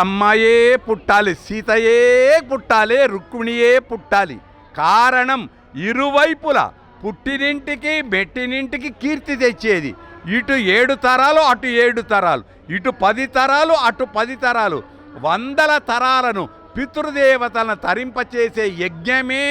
అమ్మాయే పుట్టాలి సీతయే పుట్టాలి రుక్మిణియే పుట్టాలి. కారణం ఇరువైపుల పుట్టినింటికి మెట్టినింటికి కీర్తి తెచ్చేది. ఇటు ఏడు తరాలు అటు ఏడు తరాలు. ఇటు పది తరాలు అటు పది తరాలు. వందల తరాలను పితృదేవతలను తరింపచేసే యజ్ఞమే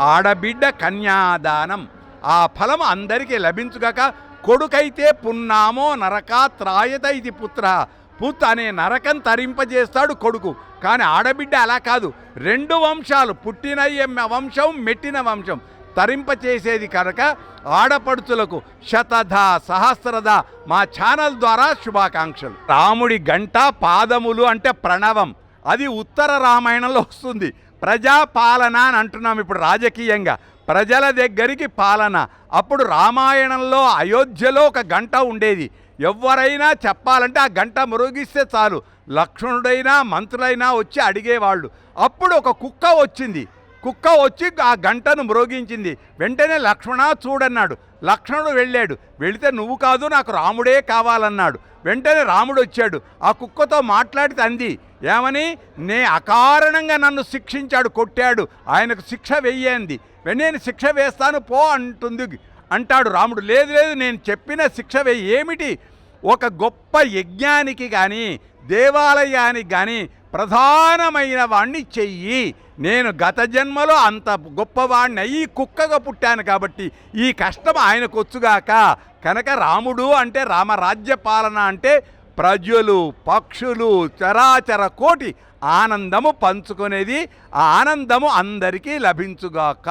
ఆడబిడ్డ కన్యాదానం. ఆ ఫలం అందరికీ లభించుగాక కొడుకైతే పున్నామో నరకా త్రాయత ఇది పుత్ర. పుత్ అనే నరకం తరింపజేస్తాడు కొడుకు. కానీ ఆడబిడ్డ అలా కాదు. రెండు వంశాలు పుట్టిన వంశం మెట్టిన వంశం. తరింప చేసేది కనుక ఆడపడుచులకు శతధ సహస్రధ మా ఛానల్ ద్వారా శుభాకాంక్షలు. రాముడి గంట పాదములు అంటే ప్రణవం. అది ఉత్తర రామాయణంలో వస్తుంది. ప్రజాపాలన అని అంటున్నాం ఇప్పుడు రాజకీయంగా. ప్రజల దగ్గరికి పాలన. అప్పుడు రామాయణంలో అయోధ్యలో ఒక గంట ఉండేది. ఎవరైనా చెప్పాలంటే ఆ గంట మురుగిస్తే చాలు. లక్ష్మణుడైనా మంత్రులైనా వచ్చి అడిగేవాళ్ళు. అప్పుడు ఒక కుక్క వచ్చింది. కుక్క వచ్చి ఆ గంటను మ్రోగించింది. వెంటనే లక్ష్మణ చూడన్నాడు. లక్ష్మణుడు వెళ్ళాడు. వెళితే నువ్వు కాదు నాకు రాముడే కావాలన్నాడు. వెంటనే రాముడు వచ్చాడు. ఆ కుక్కతో మాట్లాడితే అంది ఏమని? నే అకారణంగా నన్ను శిక్షించాడు కొట్టాడు. ఆయనకు శిక్ష వెయ్యంది నేను శిక్ష వేస్తాను పో అంటుంది అంటాడు రాముడు లేదు లేదు నేను చెప్పిన శిక్ష ఏమిటి? ఒక గొప్ప యజ్ఞానికి కానీ దేవాలయానికి కానీ ప్రధానమైన వాణ్ణి చెయ్యి. నేను గత జన్మలో అంత గొప్పవాణ్ణి అయ్యి కుక్కగా పుట్టాను కాబట్టి ఈ కష్టం ఆయనకు వచ్చుగాక. కనుక రాముడు అంటే రామరాజ్య పాలన అంటే ప్రజలు పక్షులు చరాచర కోటి ఆనందము పంచుకునేది. ఆ ఆనందము అందరికీ లభించుగాక.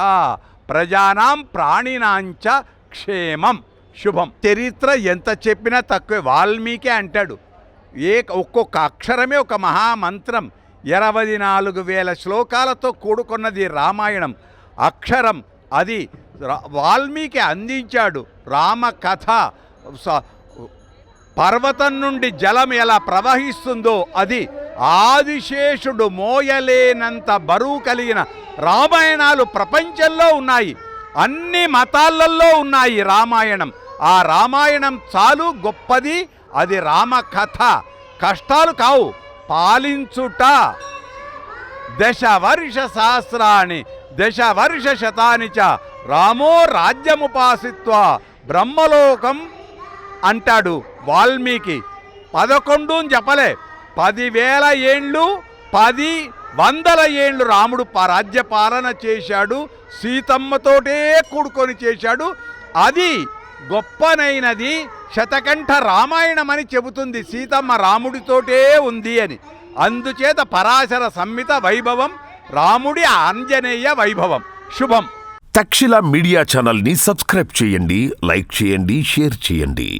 ప్రజానాం ప్రాణినాంచ క్షేమం శుభం. చరిత్ర ఎంత చెప్పినా తక్కువే. వాల్మీకి అంటాడు ఏ ఒక్కొక్క అక్షరమే ఒక మహామంత్రం. ఇరవై నాలుగు వేల శ్లోకాలతో కూడుకున్నది రామాయణం. అక్షరం అది వాల్మీకి అందించాడు. రామ కథ స- పర్వతం నుండి జలం ఎలా ప్రవహిస్తుందో అది ఆదిశేషుడు మోయలేనంత బరువు కలిగిన రామాయణాలు ప్రపంచంలో ఉన్నాయి. అన్ని మతాలలో ఉన్నాయి రామాయణం. ఆ రామాయణం చాలు గొప్పది. అది రామ కథ కష్టాలు కావు. పాలించుట. దశ వర్ష దశవర్ష దశ శతాని చ రామో రాజ్యముపాసిత్వ బ్రహ్మలోకం అంటాడు వాల్మీకి. పదకొండు చెప్పలే పదివేల ఏండ్లు పది వందల ఏళ్ళు రాముడు ప- రాజ్య పాలన చేశాడు సీతమ్మతోటే కూడుకొని చేశాడు. అది గొప్పనైనది శతకంఠ రామాయణం అని చెబుతుంది. సీతమ్మ రాముడితోటే ఉంది అని. అందుచేత పరాశర సంహిత వైభవం రాముడి ఆంజనేయ వైభవం. శుభం. తక్షిల మీడియా ఛానల్ని సబ్స్క్రైబ్ చేయండి లైక్ చేయండి షేర్ చేయండి.